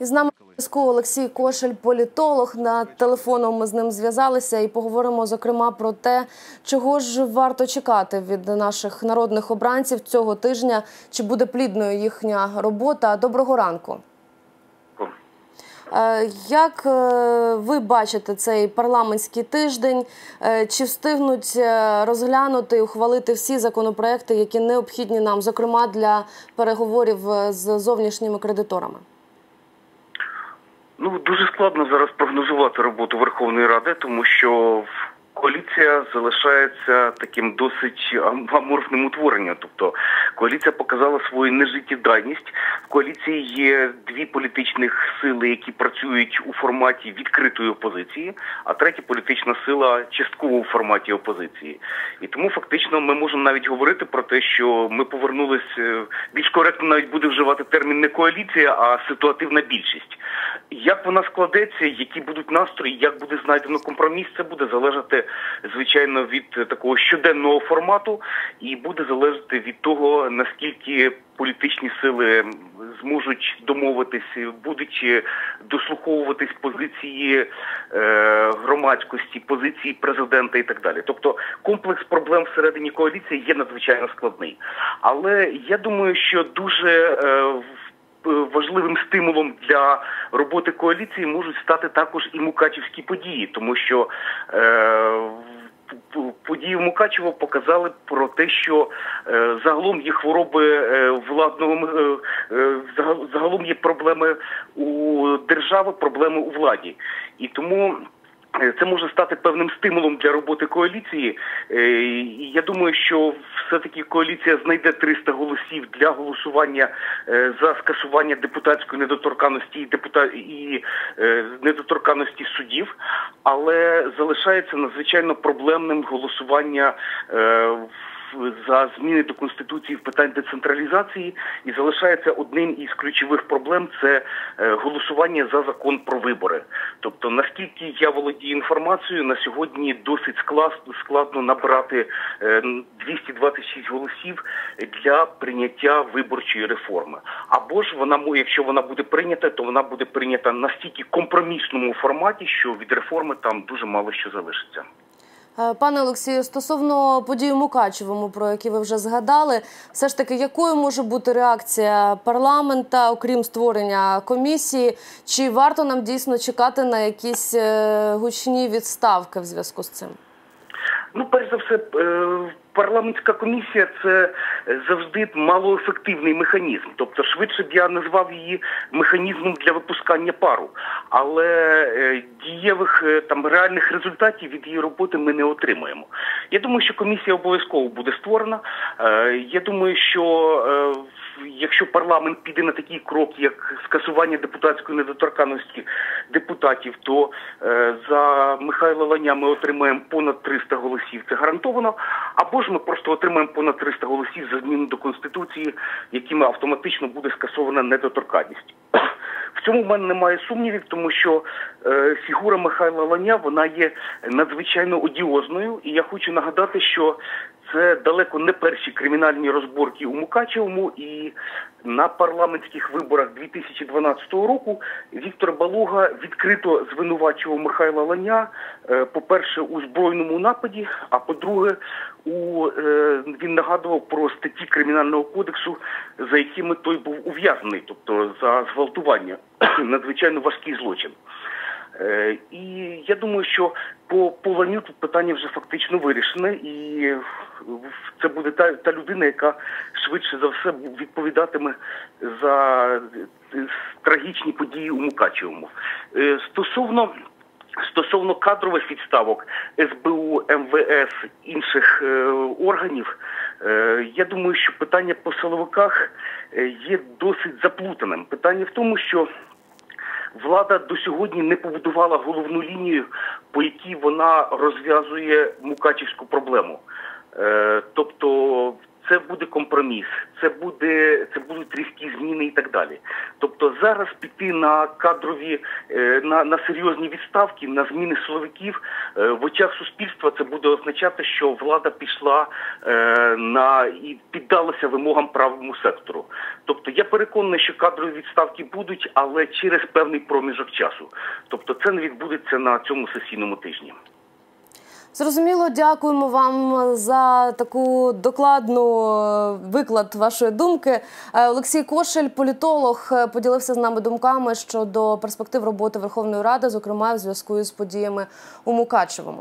І з нами зв'язку Олексій Кошель, політолог. На телефоном ми з ним зв'язалися і поговоримо зокрема про те, чого ж варто чекати від наших народних обранців цього тижня. Чи буде плідною їхня робота? Доброго ранку. Е, Як е, ви бачите цей парламентський тиждень? Е, Чи встигнуть розглянути і ухвалити всі законопроекти, які необхідні нам, зокрема для переговорів з зовнішніми кредиторами? Ну дуже складно зараз прогнозувати роботу Верховної Ради, тому що коаліція залишається таким досить аморфним утворенням. Тобто коаліція показала свою нежиттєдайність. В коаліції є дві політичних сили, які працюють у форматі відкритої опозиції, а третя політична сила частково у форматі опозиції. І тому фактично ми можемо навіть говорити про те, що ми повернулися більш коректно, навіть буде вживати термін не коаліція, а ситуативна більшість. Як вона складеться, які будуть настрої, як буде знайдено компроміс, це буде залежати звичайно від такого щоденного формату, і буде залежати від того наскільки політичні сили зможуть домовитись, будуть дослуховуватись позиції е, громадськості, позиції президента і так далі. Тобто комплекс проблем всередині коаліції є надзвичайно складний. Але я думаю, що дуже е, Важливим стимулом для роботи коаліції можуть стати також і мукачівські події, тому що е, події в Мукачево показали про те, що е, загалом є хвороби е, владного е, е, загалом є проблеми у держави, проблеми у владі, і тому. Це може стати певним стимулом для роботи коаліції. І Я думаю, що все-таки коаліція знайде 300 голосів для голосування за скасування депутатської недоторканності і депутат і недоторканності суддів, але залишається надзвичайно проблемним голосування в за зміни до конституції в питань децентралізації і залишається одним із ключових проблем це голосування за закон про вибори. Тобто, наскільки я володію інформацією, на сьогодні досить складно складно набрати 226 голосів для прийняття виборчої реформи. Або ж вона якщо вона буде прийнята, то вона буде прийнята настільки компромісному форматі, що від реформи там дуже мало що залишиться. Пане Олексію, стосовно подій у Мукачевому, про які ви вже згадали, все ж таки, якою може бути реакція парламента, окрім створення комісії? Чи варто нам дійсно чекати на якісь гучні відставки в зв'язку з цим? Ну, перш за все, парламентська комісія це завжди малоефективний механізм. Тобто, швидше б я назвав її механізмом для випускання пару, але дієвих там реальних результатів від її роботи ми не отримуємо. Я думаю, що комісія обов'язково буде створена. Я думаю, що Якщо парламент піде на такий крок, як скасування депутатської недоторканності депутатів, то е, за Михайла Ланя ми отримаємо понад 300 голосів. Це гарантовано. Або ми просто отримаємо понад 300 голосів за зміну до конституції, якими автоматично буде скасована недоторканність. В цьому в мене немає сумнівів, тому що е, фігура Михайла Ланя вона є надзвичайно одіозною, і я хочу нагадати, що це далеко не перші кримінальні розборки у Мукачевому, і на парламентських виборах 2012 року Віктор Балуга відкрито звинувачував Михайла Ланя, по-перше, у збройному нападі, а по-друге, у він нагадував про статті кримінального кодексу, за якими той був ув'язнений, тобто за зґвалтування, надзвичайно важкий злочин. І я думаю, що по полоню тут питання вже фактично вирішене, і це буде та та людина, яка швидше за все відповідатиме за трагічні події у Мукачевому. Стосовно стосовно кадрових відставок СБУ, МВС інших е, органів, е, я думаю, що питання по силовиках є досить заплутаним. Питання в тому, що Влада до сьогодні не побудувала головну лінію, по якій вона розв'язує мукачівську проблему. Е, тобто це буде компроміс, це буде це будуть різкі зміни і так далі. Тобто зараз піти на кадрові е, на, на серйозні відставки, на зміни силовиків е, в очах суспільства це буде означати, що влада пішла е, на і піддалася вимогам правому сектору. Тобто я переконаний, що кадрові відставки будуть, але через певний проміжок часу. Тобто це не відбудеться на цьому сесійному тижні. Зрозуміло, дякуємо вам за таку докладну е, виклад вашої думки. Е, Олексій Кошель, політолог, е, поділився з нами думками щодо перспектив роботи Верховної Ради, зокрема в зв'язку з подіями у Мукачевому.